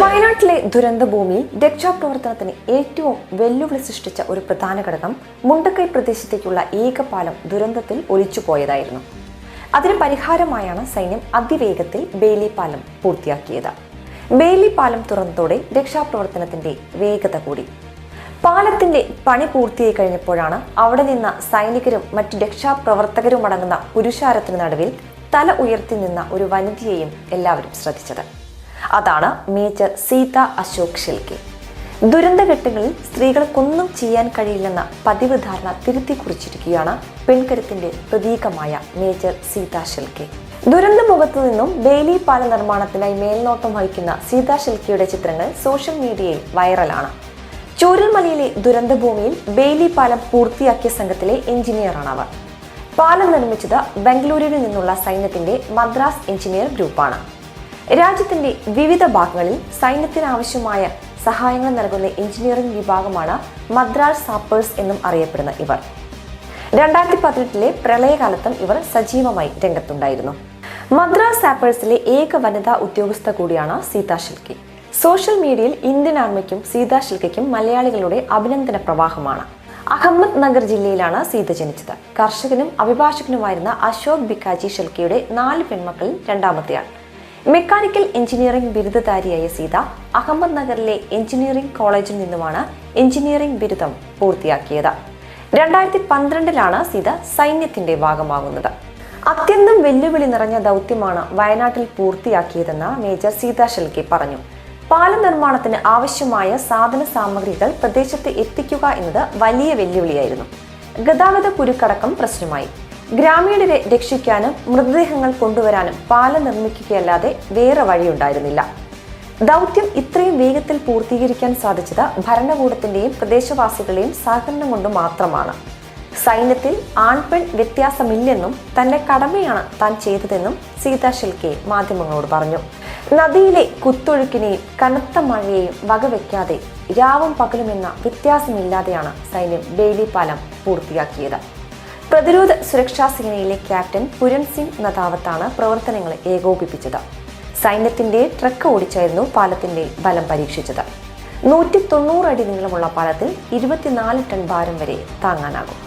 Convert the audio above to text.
വയനാട്ടിലെ ദുരന്തഭൂമിയിൽ രക്ഷാപ്രവർത്തനത്തിന് ഏറ്റവും വെല്ലുവിളി സൃഷ്ടിച്ച ഒരു പ്രധാന ഘടകം മുണ്ടക്കൈ പ്രദേശത്തേക്കുള്ള ഏകപാലം ദുരന്തത്തിൽ ഒലിച്ചുപോയതായിരുന്നു അതിന് പരിഹാരമായാണ് സൈന്യം അതിവേഗത്തിൽ ബേലി പാലം പൂർത്തിയാക്കിയത്. ബേലി പാലം തുറന്നതോടെ രക്ഷാപ്രവർത്തനത്തിന്റെ വേഗത കൂടി. പാലത്തിന്റെ പണി പൂർത്തിയായി കഴിഞ്ഞപ്പോഴാണ് അവിടെ നിന്ന സൈനികരും മറ്റു രക്ഷാപ്രവർത്തകരും അടങ്ങുന്ന പുരുഷാരത്തിന് നടുവിൽ തല ഉയർത്തി നിന്ന ഒരു വനിതയെയും എല്ലാവരും ശ്രദ്ധിച്ചത്. അതാണ് മേജർ സീത അശോക് ഷിൽക്കെ ദുരന്തഘട്ടങ്ങളിൽ സ്ത്രീകൾക്കൊന്നും ചെയ്യാൻ കഴിയില്ലെന്ന പതിവ് ധാരണ തിരുത്തി കുറിച്ചിരിക്കുകയാണ് പെൺകരുത്തിന്റെ പ്രതീകമായ മേജർ സീത ഷിൽക്കെ ദുരന്ത മുഖത്തു നിന്നും ബേലി പാല നിർമ്മാണത്തിനായി മേൽനോട്ടം വഹിക്കുന്ന സീത ഷിൽക്കെയുടെ ചിത്രങ്ങൾ സോഷ്യൽ മീഡിയയിൽ വൈറലാണ്. ചൂരൽമലയിലെ ദുരന്തഭൂമിയിൽ ബേലി പാലം പൂർത്തിയാക്കിയ സംഘത്തിലെ എഞ്ചിനീയറാണ് അവർ പാലം നിർമ്മിച്ചത് ബംഗളൂരുവിൽ നിന്നുള്ള സൈന്യത്തിന്റെ മദ്രാസ് എഞ്ചിനീയർ ഗ്രൂപ്പാണ്. രാജ്യത്തിന്റെ വിവിധ ഭാഗങ്ങളിൽ സൈന്യത്തിനാവശ്യമായ സഹായങ്ങൾ നൽകുന്ന എഞ്ചിനീയറിംഗ് വിഭാഗമാണ് മദ്രാസ് സാപ്പേഴ്സ് എന്നും അറിയപ്പെടുന്ന ഇവർ. രണ്ടായിരത്തി പതിനെട്ടിലെ പ്രളയകാലത്തും ഇവർ സജീവമായി രംഗത്തുണ്ടായിരുന്നു. മദ്രാസ് സാപ്പേഴ്സിലെ ഏക വനിതാ ഉദ്യോഗസ്ഥ കൂടിയാണ് സീതാ ഷിൽക്കി. സോഷ്യൽ മീഡിയയിൽ ഇന്ത്യൻ ആർമിക്കും സീതാ ശിൽക്കയ്ക്കും മലയാളികളുടെ അഭിനന്ദന പ്രവാഹമാണ്. അഹമ്മദ് നഗർ ജില്ലയിലാണ് സീത ജനിച്ചത്. കർഷകനും അഭിഭാഷകനുമായിരുന്ന അശോക് ബിക്കാജി ഷെൽക്കയുടെ നാല് പെൺമക്കളിൽ രണ്ടാമത്തെയാൾ മെക്കാനിക്കൽ എഞ്ചിനീയറിംഗ് ബിരുദധാരിയായ സീത അഹമ്മദ് നഗറിലെ എഞ്ചിനീയറിംഗ് കോളേജിൽ നിന്നുമാണ് എഞ്ചിനീയറിംഗ് ബിരുദം പൂർത്തിയാക്കിയത്. രണ്ടായിരത്തി പന്ത്രണ്ടിലാണ് സീത സൈന്യത്തിന്റെ ഭാഗമാകുന്നത്. അത്യന്തം വെല്ലുവിളി നിറഞ്ഞ ദൗത്യമാണ് വയനാട്ടിൽ പൂർത്തിയാക്കിയതെന്ന് മേജർ സീതാ ഷെൽക്കെ പറഞ്ഞു. പാലം നിർമ്മാണത്തിന് ആവശ്യമായ സാധന സാമഗ്രികൾ പ്രദേശത്ത് എത്തിക്കുക എന്നത് വലിയ വെല്ലുവിളിയായിരുന്നു. ഗതാഗത കുരുക്കടക്കം പ്രശ്നമായി. ഗ്രാമീണരെ രക്ഷിക്കാനും മൃതദേഹങ്ങൾ കൊണ്ടുവരാനും പാലം നിർമ്മിക്കുകയല്ലാതെ വേറെ വഴിയുണ്ടായിരുന്നില്ല. ദൗത്യം ഇത്രയും വേഗത്തിൽ പൂർത്തീകരിക്കാൻ സാധിച്ചത് ഭരണകൂടത്തിന്റെയും പ്രദേശവാസികളുടെയും സഹകരണം കൊണ്ട് മാത്രമാണ്. സൈന്യത്തിൽ ആൺപെൺ വ്യത്യാസമില്ലെന്നും തന്റെ കടമയാണ് താൻ ചെയ്തതെന്നും സീതാ ഷിൽക്കെ മാധ്യമങ്ങളോട് പറഞ്ഞു. നദിയിലെ കുത്തൊഴുക്കിനെയും കനത്ത മഴയെയും വകവെക്കാതെ രാവും പകലുമെന്ന വ്യത്യാസമില്ലാതെയാണ് സൈന്യം ബേലി പാലം പൂർത്തിയാക്കിയത്. പ്രതിരോധ സുരക്ഷാ സേനയിലെ ക്യാപ്റ്റൻ പുരൻ സിംഗ് നദാവത്താണ് പ്രവർത്തനങ്ങളെ ഏകോപിപ്പിച്ചത്. സൈന്യത്തിന്റെ ട്രക്ക് ഓടിച്ചായിരുന്നു പാലത്തിന്റെ ബലം പരീക്ഷിച്ചത്. നൂറ്റി തൊണ്ണൂറ് അടി നീളമുള്ള പാലത്തിൽ ഇരുപത്തിനാല് ടൺ ഭാരം വരെ താങ്ങാനാകും.